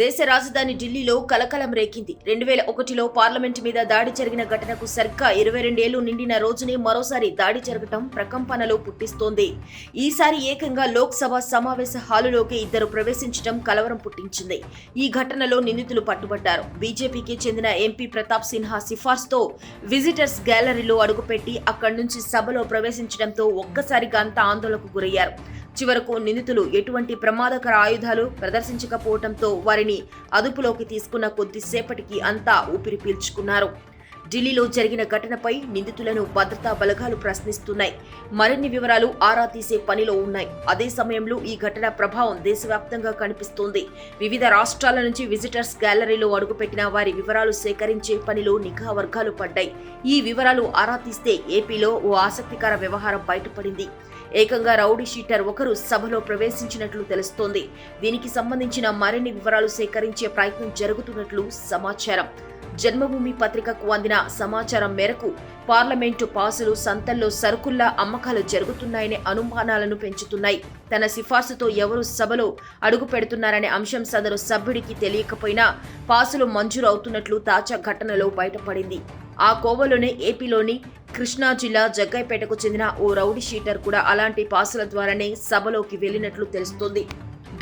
దేశ రాజధాని ఢిల్లీలో కలకలం రేకింది. రెండు వేల ఒకటిలో పార్లమెంటు మీద దాడి జరిగిన ఘటనకు సరిగ్గా ఇరవై రెండేళ్ళు నిండిన రోజునే మరోసారి దాడి జరగటం ప్రకంపనలు పుట్టిస్తోంది. ఈసారి ఏకంగా లోక్సభ సమావేశ హాలులోకి ఇద్దరు ప్రవేశించడం కలవరం పుట్టించింది. ఈ ఘటనలో నిందితులు పట్టుబడ్డారు. బీజేపీకి చెందిన ఎంపీ ప్రతాప్ సిన్హా సిఫార్సుతో విజిటర్స్ గ్యాలరీలో అడుగుపెట్టి అక్కడి నుంచి సభలో ప్రవేశించడంతో ఒక్కసారిగా అంతా ఆందోళనకు గురయ్యారు. చివరకు నిందితులు ఎటువంటి ప్రమాదకర ఆయుధాలు ప్రదర్శించకపోవడంతో వారిని అదుపులోకి తీసుకున్న కొద్దిసేపటికి అంతా ఊపిరి పీల్చుకున్నారు. ఢిల్లీలో జరిగిన ఘటనపై నిందితులను భద్రతా బలగాలు ప్రశ్నిస్తున్నాయి. మరిన్ని వివరాలు ఆరా తీసే పనిలో ఉన్నాయి. అదే సమయంలో ఈ ఘటన ప్రభావం దేశవ్యాప్తంగా కనిపిస్తోంది. వివిధ రాష్ట్రాల నుంచి విజిటర్స్ గ్యాలరీలో అడుగుపెట్టిన వారి వివరాలు సేకరించే పనిలో నిఘా వర్గాలు పడ్డాయి. ఈ వివరాలు ఆరా తీస్తే ఏపీలో ఓ ఆసక్తికర వ్యవహారం బయటపడింది. ఏకంగా రౌడీ షీటర్ ఒకరు సభలో ప్రవేశించినట్లు తెలుస్తోంది. దీనికి సంబంధించిన మరిన్ని వివరాలు సేకరించే ప్రయత్నం జరుగుతున్నట్లు సమాచారం. జన్మభూమి పత్రికకు అందిన సమాచారం మేరకు పార్లమెంటు పాసులు సంతల్లో సరుకుల్లా అమ్మకాలు జరుగుతున్నాయనే అనుమానాలను పెంచుతున్నాయి. తన సిఫార్సుతో ఎవరు సభలో అడుగు పెడుతున్నారనే అంశం సదరు సభ్యుడికి తెలియకపోయినా పాసులు మంజూరు అవుతున్నట్లు తాజా ఘటనలో బయటపడింది. ఆ కోవలోనే ఏపీలోని కృష్ణా జిల్లా జగ్గైపేటకు చెందిన ఓ రౌడీ షీటర్ కూడా అలాంటి పాసుల ద్వారానే సభలోకి వెళ్ళినట్లు తెలుస్తోంది.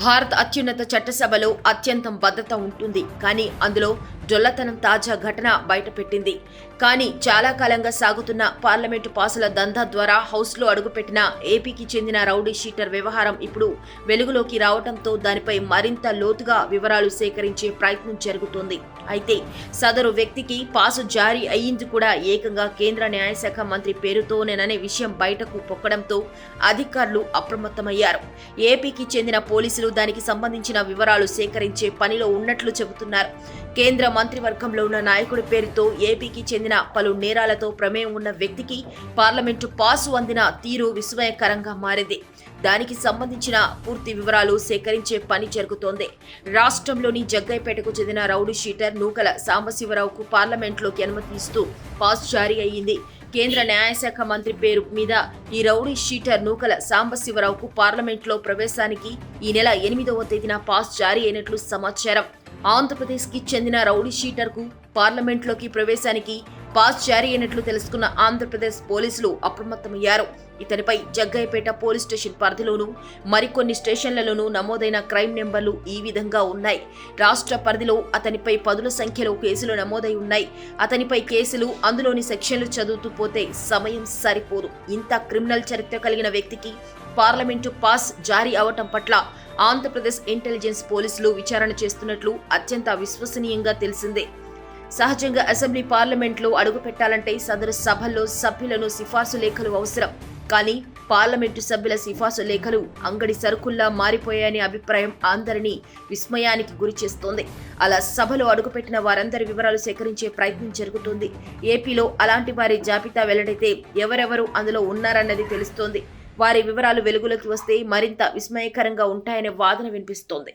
భారత అత్యున్నత చట్టసభలో అత్యంత భద్రత ఉంటుంది. కానీ అందులో డొల్లతనం తాజా ఘటన బయటపెట్టింది. కానీ చాలా కాలంగా సాగుతున్న పార్లమెంటు పాసుల దందా ద్వారా హౌస్లో అడుగుపెట్టిన ఏపీకి చెందిన రౌడీ షీటర్ వ్యవహారం ఇప్పుడు వెలుగులోకి రావడంతో దానిపై మరింత లోతుగా వివరాలు సేకరించే ప్రయత్నం జరుగుతోంది. అయితే సదరు వ్యక్తికి పాసు జారీ అయ్యింది కూడా ఏకంగా కేంద్ర న్యాయశాఖ మంత్రి పేరుతోనేననే విషయం బయటకు పొక్కడంతో అధికారులు అప్రమత్తమయ్యారు. ఏపీకి చెందిన పోలీసులు దానికి సంబంధించిన వివరాలు సేకరించే పనిలో ఉన్నట్లు చెబుతున్నారు. కేంద్ర మంత్రివర్గంలో ఉన్న నాయకుడి పేరుతో ఏపీకి చెందిన పలు నేరాలతో ప్రమేయం ఉన్న వ్యక్తికి పార్లమెంటు పాసు అందిన తీరు విస్మయకరంగా మారింది. దానికి సంబంధించిన పూర్తి వివరాలు సేకరించే పని జరుగుతోంది. రాష్ట్రంలోని జగ్గైపేటకు చెందిన రౌడీ షీటర్ నూకల సాంబశివరావుకు పార్లమెంట్లోకి అనుమతి ఇస్తూ పాస్ జారీ అయ్యింది. కేంద్ర న్యాయశాఖ మంత్రి పేరు మీద ఈ రౌడీ షీటర్ నూకల సాంబశివరావుకు పార్లమెంట్లో ప్రవేశానికి ఈ నెల ఎనిమిదవ తేదీన పాస్ జారీ అయినట్లు సమాచారం. ఆంధ్రప్రదేశ్కి చెందిన రౌడీ షీటర్కు పార్లమెంట్లోకి ప్రవేశానికి పాస్ జారీ అయినట్లు తెలుసుకున్న ఆంధ్రప్రదేశ్ పోలీసులు అప్రమత్తమయ్యారు. ఇతనిపై జగ్గయ్యపేట పోలీస్ స్టేషన్ పరిధిలోనూ మరికొన్ని స్టేషన్లలోనూ నమోదైన క్రైమ్ నెంబర్లు ఈ విధంగా ఉన్నాయి. రాష్ట్ర పరిధిలో అతనిపై పదుల సంఖ్యలో కేసులు నమోదై ఉన్నాయి. అతనిపై కేసులు అందులోని సెక్షన్లు చదువుతూ పోతే సమయం సరిపోదు. ఇంత క్రిమినల్ చరిత్ర కలిగిన వ్యక్తికి పార్లమెంటు పాస్ జారీ అవటం పట్ల ఆంధ్రప్రదేశ్ ఇంటెలిజెన్స్ పోలీసులు విచారణ చేస్తున్నట్లు అత్యంత విశ్వసనీయంగా తెలిసిందే. సహజంగా అసెంబ్లీ పార్లమెంట్లో అడుగుపెట్టాలంటే సదరు సభల్లో సభ్యులను సిఫార్సు లేఖలు అవసరం. కానీ పార్లమెంటు సభ్యుల సిఫార్సు లేఖలు అంగడి సరుకుల్లా మారిపోయాయనే అభిప్రాయం అందరినీ విస్మయానికి గురిచేస్తోంది అలా సభలో అడుగుపెట్టిన వారందరి వివరాలు సేకరించే ప్రయత్నం జరుగుతుంది. ఏపీలో అలాంటి వారి జాబితా వెల్లడైతే ఎవరెవరు అందులో ఉన్నారన్నది తెలుస్తోంది. వారి వివరాలు వెలుగులోకి వస్తే మరింత విస్మయకరంగా ఉంటాయనే వాదన వినిపిస్తోంది.